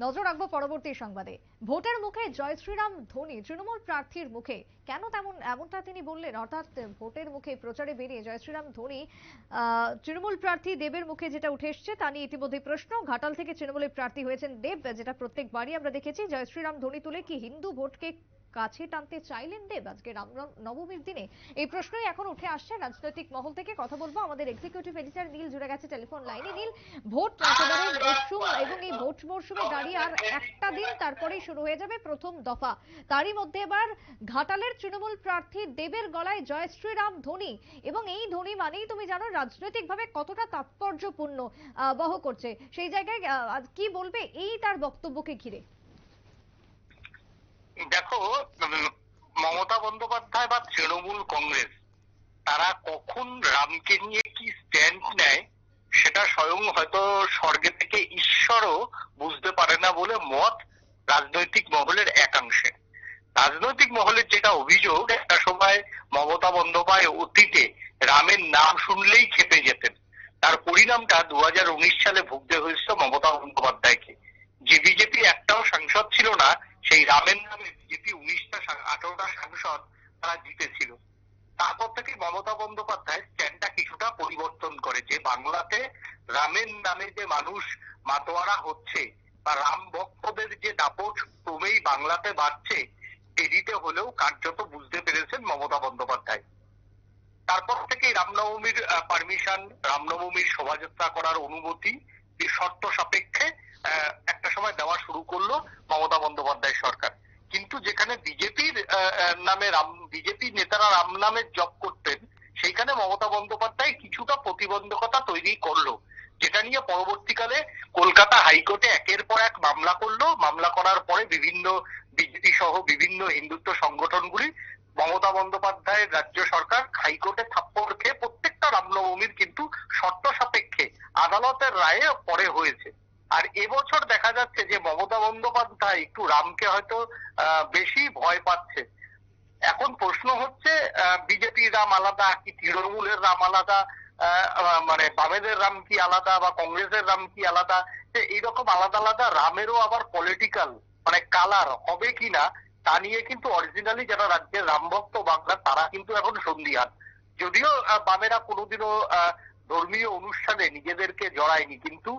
নজর রাখব পরবর্তী সংবাদে। ভোটের মুখে জয় শ্রীরাম, ধোনি তৃণমূল প্রার্থীর মুখে। কেন তেমন, এমনটা তিনি বললেন? অর্থাৎ ভোটের মুখে প্রচারে বেরিয়ে জয় শ্রীরাম, ধোনি তৃণমূল প্রার্থী দেবের মুখে যেটা উঠে এসছে তা নিয়ে ইতিমধ্যে প্রশ্ন। ঘাটাল থেকে তৃণমূলের প্রার্থী হয়েছেন দেব, যেটা প্রত্যেকবারই আমরা দেখেছি। জয় শ্রীরাম, ধোনি তুলে কি হিন্দু ভোটকে কাছে টানতে চাইলেন দেব। আজকে নবমীর দিনে এই প্রশ্নই এখন উঠে আসছে রাজনৈতিক মহল থেকে। কথা বলব আমাদের এক্সিকিউটিভ এডিটর নীল, জুড়ে গেছে টেলিফোন লাইনে নীল, ভোট মরশুম এবং এই ভোট মরশুমে দাঁড়িয়ে আর একটা দিন তারপরেই শুরু হয়ে যাবে প্রথম দফা। তারই মধ্যে এবার ঘাটালের তৃণমূল প্রার্থী দেবের গলায় জয় শ্রীরাম ধ্বনি। এবং এই ধ্বনি মানেই তুমি জানো রাজনৈতিকভাবে কতটা তাৎপর্যপূর্ণ বহ করছে। সেই জায়গায় কি বলবে এই তার বক্তব্যকে ঘিরে। দেখো মমতা বন্দ্যোপাধ্যায় বা তৃণমূল কংগ্রেস, তারা কখন রামকে নিয়ে কি স্ট্যান্ড নেয়, সেটা স্বয়ং হয়তো স্বর্গে থেকে ঈশ্বরও বুঝতে পারে না বলে মত রাজনৈতিক মহলের একাংশে। রাজনৈতিক মহলের যেটা অভিযোগ, একটা সময় মমতা বন্দ্যোপাধ্যায় অতীতে রামের নাম শুনলেই খেপে যেতেন। তার পরিণামটা দু হাজার উনিশ সালে ভুগতে হয়েছিল মমতা বন্দ্যোপাধ্যায়কে। যে বিজেপি একটাও সাংসদ ছিল না, সেই রামের আঠারোটা সাংসদ তারা জিতেছিল। তারপর থেকে মমতা বন্দ্যোপাধ্যায় স্ট্যান্ডটা কিছুটা পরিবর্তন করে যে বাংলাতে রামের নামে যে মানুষ মাতোয়ারা হচ্ছে বা রাম ভক্তদের যে দাপট ক্রমেই বাংলাতে বাড়ছে, দেরিতে হলেও কার্যত বুঝতে পেরেছেন মমতা বন্দ্যোপাধ্যায়। তারপর থেকে রামনবমীর পারমিশন রামনবমীর শোভাযাত্রা করার অনুমতি শর্ত সাপেক্ষে একটা সময় দেওয়া শুরু করল মমতা বন্দ্যোপাধ্যায় সরকার। কিন্তু যেখানে বিজেপির নামে রাম, বিজেপি নেতারা রাম নামের জপ করতেন, সেইখানে মমতা বন্দ্যোপাধ্যায় কিছুটা প্রতিবন্ধকতা তৈরি করল, যেটা নিয়ে পরবর্তীকালে কলকাতা হাইকোর্টে একের পর এক মামলা করল। মামলা করার পরে বিভিন্ন বিজেপি সহ বিভিন্ন হিন্দুত্ব সংগঠনগুলি, মমতা বন্দ্যোপাধ্যায়ের রাজ্য সরকার হাইকোর্টে থাপ্পড় খেয়ে প্রত্যেকটা রামনবমীর কিন্তু শর্ত সাপেক্ষে আদালতের রায়ে পরে হয়েছে। এবছর দেখা যাচ্ছে যে মমতা বন্দ্যোপাধ্যায় একটু রামকে হয়তো বেশি ভয় পাচ্ছে। এখন প্রশ্ন হচ্ছে বিজেপির রাম আলাদা কি তৃণমূলের রাম আলাদা? মানে বামেদের রাম কি আলাদা বা কংগ্রেসের রাম কি আলাদা? এইরকম আলাদা আলাদা রামেরও আবার পলিটিক্যাল মানে কালার হবে কিনা তা নিয়ে কিন্তু অরিজিনালি যারা রাজ্যের রামভক্ত বাংলা তারা কিন্তু এখন সন্দিহান। যদিও বামেরা কোনোদিনও ধর্মীয় অনুষ্ঠানে নিজেদেরকে জড়ায়নি, কিন্তু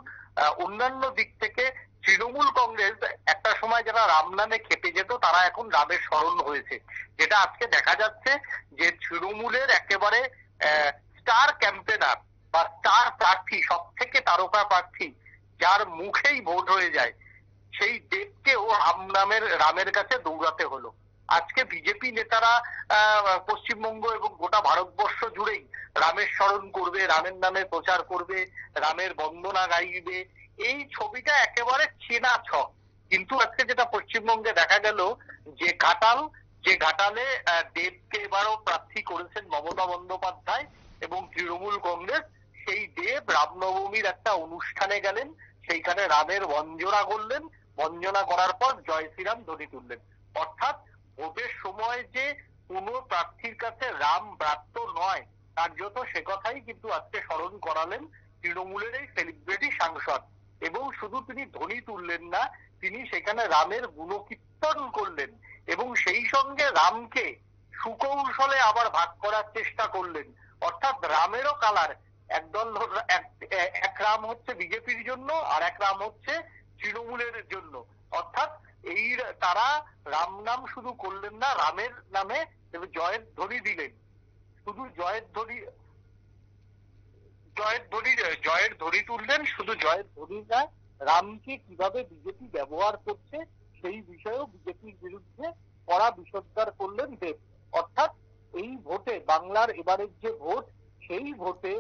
অন্যান্য দিক থেকে তৃণমূল কংগ্রেস একটা সময় যারা রাম নামে খেপে যেত, তারা এখন রামের স্মরণ হয়েছে। যেটা আজকে দেখা যাচ্ছে যে তৃণমূলের একেবারে স্টার ক্যাম্পেনার বা স্টার প্রার্থী সব থেকে তারকা প্রার্থী, যার মুখেই ভোট হয়ে যায়, সেই দেবকেও রাম নামের, রামের কাছে দৌড়াতে হলো। আজকে বিজেপি নেতারা পশ্চিমবঙ্গ এবং গোটা ভারতবর্ষ জুড়েই রামের স্মরণ করবে, রামের নামে প্রচার করবে, রামের বন্দনা গাইবে। এই ছবিটা একেবারে চেনা ছক কিন্তু আজকে যেটা পশ্চিমবঙ্গে দেখা গেল, যে ঘাটাল, যে ঘাটালে দেবকে এবারও প্রার্থী করেছেন মমতা বন্দ্যোপাধ্যায় এবং তৃণমূল কংগ্রেস। সেই দেব রামনবমীর একটা অনুষ্ঠানে গেলেন, সেইখানে রামের বঞ্জনা করলেন। বঞ্জনা করার পর জয় শ্রীরাম ধ্বনি তুললেন। অর্থাৎ ভোটের সময় যে কোন প্রার্থীর কাছে রাম ব্রাত্য নয় কার্যত সে কথাই কিন্তু আজকে স্মরণ করালেন তৃণমূলের এই সেলিব্রিটি সাংসদ। এবং শুধু তিনি ধ্বনি তুললেন না, তিনি সেখানে রামের গুণকীর্তন করলেন এবং সেই সঙ্গে রামকে সুকৌশলে আবার ভাগ করার চেষ্টা করলেন। অর্থাৎ রামেরও কালার একদল এক রাম হচ্ছে বিজেপির জন্য আর এক রাম হচ্ছে তৃণমূলের জন্য। অর্থাৎ এই তারা রাম নাম শুধু করলেন না, রামের নামে জয়ের ধ্বনি দিলেন। শুধু জয়ের ধ্বনি জয়ের ধ্বনি জয়ের ধ্বনি তুললেন, শুধু জয়ের ধ্বনি না, রামকে কীভাবে বিজেপি ব্যবহার করছে, সেই বিষয়েও বিজেপির বিরুদ্ধে কড়া বিষোদ্গার করলেন দেব। অর্থাৎ এই ভোটে, বাংলার এবারের যে ভোট, সেই ভোটে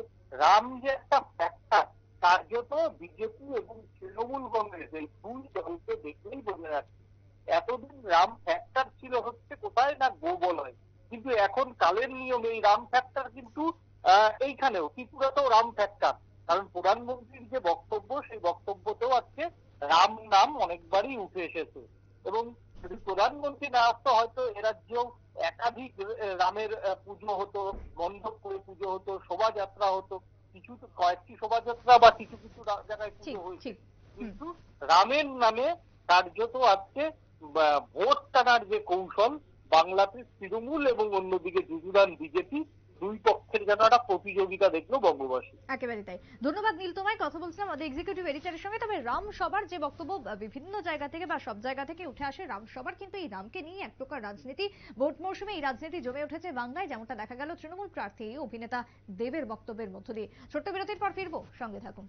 রাম যে একটা ফ্যাক্টর কার্যত বিজেপি এবং তৃণমূল কংগ্রেস এই দুই দলকে দেখলেই বোঝা যাচ্ছে এতদিন রাম ফ্যাক্টর ছিল হচ্ছে কোথায় না গোবলয় কিন্তু এখন কালের নিয়মে এই রাম ফ্যাক্টর কিন্তু এইখানেও ত্রিপুরাতেও রাম ফ্যাক্টর কারণ প্রধানমন্ত্রীর যে বক্তব্য সেই বক্তব্যতেও আজকে রাম নাম অনেকবারই উঠে এসেছে। এবং যদি প্রধানমন্ত্রী না আসতো হয়তো এ রাজ্যেও একাধিক রামের পুজো হতো মণ্ডপ করে পুজো হতো শোভাযাত্রা হতো। কিছু তো কয়েকটি শোভাযাত্রা বা কিছু কিছু জায়গায় পুজো হয়েছে। কিন্তু রামের নামে কার্যত আজকে ভোট টানার যে কৌশল বাংলাতে তৃণমূল এবং অন্যদিকে যুযুদান বিজেপি দুই পক্ষের যেন একটা প্রতিযোগিতা দেখল বঙ্গবাসী। একেবারে তাই। ধন্যবাদ নীল তোমায়। কথা বলছিলাম আমাদের এক্সিকিউটিভ এডিটরের সঙ্গে। তবে রাম সবার যে বক্তব্য বিভিন্ন জায়গা থেকে বা সব জায়গা থেকে উঠে আসে রাম সবার কিন্তু এই রামকে নিয়ে এক প্রকার রাজনীতি ভোট মৌসুমে এই রাজনীতি জমে উঠেছে বাংলায়, যেমনটা দেখা গেল তৃণমূল প্রার্থী অভিনেতা দেবের বক্তব্যের মধ্য দিয়ে। ছোট্ট বিরতির পর ফিরবো। সঙ্গে থাকুন।